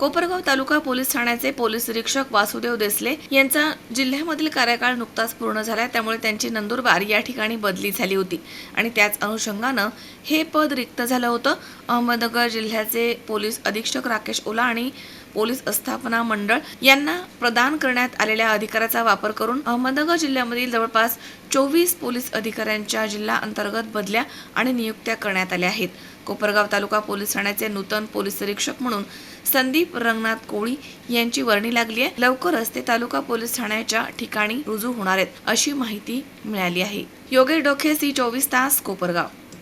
कोपरगाव तालुका police ठाण्याचे police निरीक्षक वासुदेव देसले यांचा जिल्ह्यामधील कार्यकाळ नुकताच पूर्ण झाला त्यामुळे त्यांची नंदुरबार या ठिकाणी बदली झाली होती. आणि त्याच अनुषंगानं हे पद रिक्त झालं होतं. अहमदनगर जिल्ह्याचे पोलीस अधीक्षक राकेश ओला आणि पोलीस अस्थापना मंडळ यांना प्रदान करण्यात आलेल्या अधिकाराचा वापर करून अहमदनगर जिल्ह्यामधील जवळपास चोवीस पोलीस अधिकाऱ्यांच्या जिल्हा अंतर्गत बदल्या आणि नियुक्त्या करण्यात आल्या आहेत. कोपरगाव तालुका पोलीस ठाण्याचे नूतन पोलीस निरीक्षक म्हणून संदीप रंगनाथ कोळी यांची वर्णी लागली आहे. लवकरच ते तालुका पोलीस ठाण्याच्या ठिकाणी रुजू होणार आहेत अशी माहिती मिळाली आहे. योगेश डोखे सी चोवीस तास कोपरगाव.